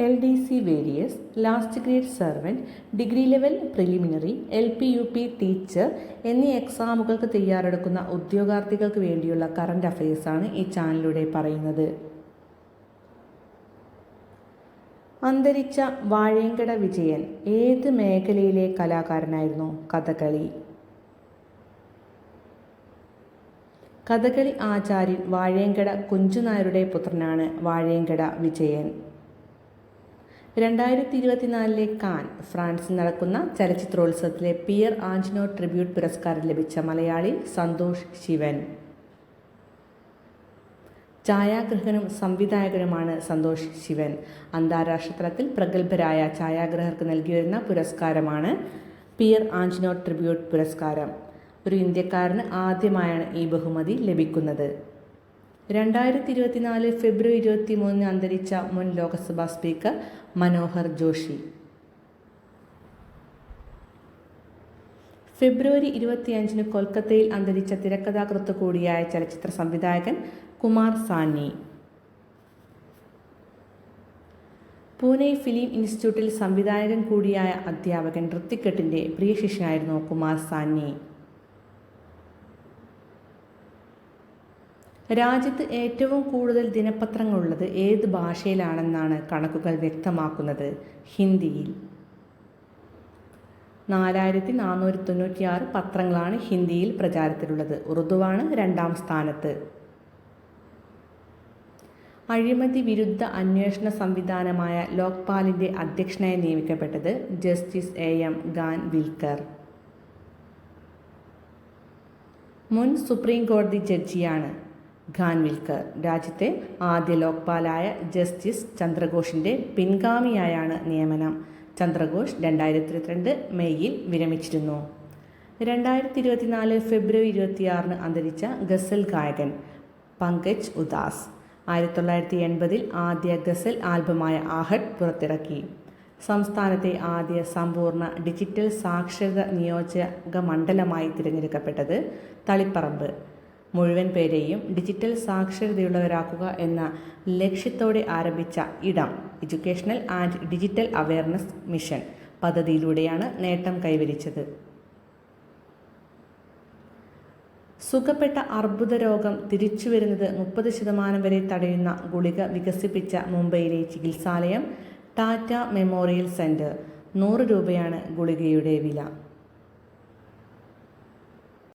L D C various last grade servant degree level preliminary L P U P teacher എന്നീ എക്സാമുകൾക്ക് തയ്യാറെടുക്കുന്ന ഉദ്യോഗാർത്ഥികൾക്ക് വേണ്ടിയുള്ള കറണ്ട് അഫയേഴ്സാണ് ഈ ചാനലിലൂടെ പറയുന്നത്. അന്തരിച്ച വാഴയങ്കട വിജയൻ ഏത് മേഖലയിലെ കലാകാരനായിരുന്നു? കഥകളി. കഥകളി ആചാര്യൻ വാഴയങ്കട കുഞ്ചുനായരുടെ പുത്രനാണ് വാഴയങ്കട വിജയൻ. രണ്ടായിരത്തി ഇരുപത്തിനാലിലെ കാൻ ഫ്രാൻസിൽ നടക്കുന്ന ചലച്ചിത്രോത്സവത്തിലെ പിയർ ആഞ്ചിനോ ട്രിബ്യൂട്ട് പുരസ്കാരം ലഭിച്ച മലയാളി സന്തോഷ് ശിവൻ. ഛായാഗ്രഹനും സംവിധായകനുമാണ് സന്തോഷ് ശിവൻ. അന്താരാഷ്ട്ര തലത്തിൽ പ്രഗത്ഭരായ ഛായാഗ്രഹർക്ക് നൽകിവരുന്ന പുരസ്കാരമാണ് പിയർ ആഞ്ചിനോ ട്രിബ്യൂട്ട് പുരസ്കാരം. ഒരു ഇന്ത്യക്കാരന് ആദ്യമായാണ് ഈ ബഹുമതി ലഭിക്കുന്നത്. രണ്ടായിരത്തി ഇരുപത്തിനാല് ഫെബ്രുവരി ഇരുപത്തി മൂന്നിന് അന്തരിച്ച മുൻ ലോക്സഭാ സ്പീക്കർ മനോഹർ ജോഷി. ഫെബ്രുവരി ഇരുപത്തിയഞ്ചിന് കൊൽക്കത്തയിൽ അന്തരിച്ച തിരക്കഥാകൃത്ത് കൂടിയായ ചലച്ചിത്ര സംവിധായകൻ കുമാർ സാനി പൂനെ ഫിലിം ഇൻസ്റ്റിറ്റ്യൂട്ടിൽ സംവിധായകൻ കൂടിയായ അധ്യാപകൻ ഋത്തിക്കെട്ടിന്റെ പ്രിയ ശിഷ്യനായിരുന്നു കുമാർ സാനി രാജ്യത്ത് ഏറ്റവും കൂടുതൽ ദിനപത്രങ്ങളുള്ളത് ഏത് ഭാഷയിലാണെന്നാണ് കണക്കുകൾ വ്യക്തമാക്കുന്നത്? ഹിന്ദിയിൽ. നാലായിരത്തി നാനൂറ്റി തൊണ്ണൂറ്റിയാറ് പത്രങ്ങളാണ് ഹിന്ദിയിൽ പ്രചാരത്തിലുള്ളത്. ഉറുദുവാണ് രണ്ടാം സ്ഥാനത്ത്. അഴിമതി വിരുദ്ധ അന്വേഷണ സംവിധാനമായ ലോക്പാലിന്റെ അധ്യക്ഷനായി നിയമിക്കപ്പെട്ടത് justice A M Khanwilkar. മുൻ സുപ്രീം കോടതി ജഡ്ജിയാണ്. ഖാൻവിൽക്കർ. രാജ്യത്തെ ആദ്യ ലോക്പാലായ ജസ്റ്റിസ് ചന്ദ്രഘോഷിന്റെ പിൻഗാമിയായാണ് നിയമനം. ചന്ദ്രഘോഷ് രണ്ടായിരത്തി ഇരുപത്തിരണ്ട് മെയ്യിൽ വിരമിച്ചിരുന്നു. രണ്ടായിരത്തി ഇരുപത്തിനാല് ഫെബ്രുവരി ഇരുപത്തിയാറിന് അന്തരിച്ച ഗസൽ ഗായകൻ പങ്കജ് ഉദാസ്. ആയിരത്തി തൊള്ളായിരത്തി എൺപതിൽ ആദ്യ ഗസൽ ആൽബമായ ആഹഡ് പുറത്തിറക്കി. സംസ്ഥാനത്തെ ആദ്യ സമ്പൂർണ ഡിജിറ്റൽ സാക്ഷരത നിയോജക മണ്ഡലമായി തിരഞ്ഞെടുക്കപ്പെട്ടത് തളിപ്പറമ്പ്. മുഴുവൻ പേരെയും ഡിജിറ്റൽ സാക്ഷരതയുള്ളവരാക്കുക എന്ന ലക്ഷ്യത്തോടെ ആരംഭിച്ച ഇടം educational and digital awareness mission പദ്ധതിയിലൂടെയാണ് നേട്ടം കൈവരിച്ചത്. സുഖപ്പെട്ട അർബുദ രോഗം തിരിച്ചുവരുന്നത് മുപ്പത് ശതമാനം വരെ തടയുന്ന ഗുളിക വികസിപ്പിച്ച മുംബൈയിലെ ചികിത്സാലയം ടാറ്റ മെമ്മോറിയൽ സെന്റർ നൂറ് രൂപയാണ് ഗുളികയുടെ വില.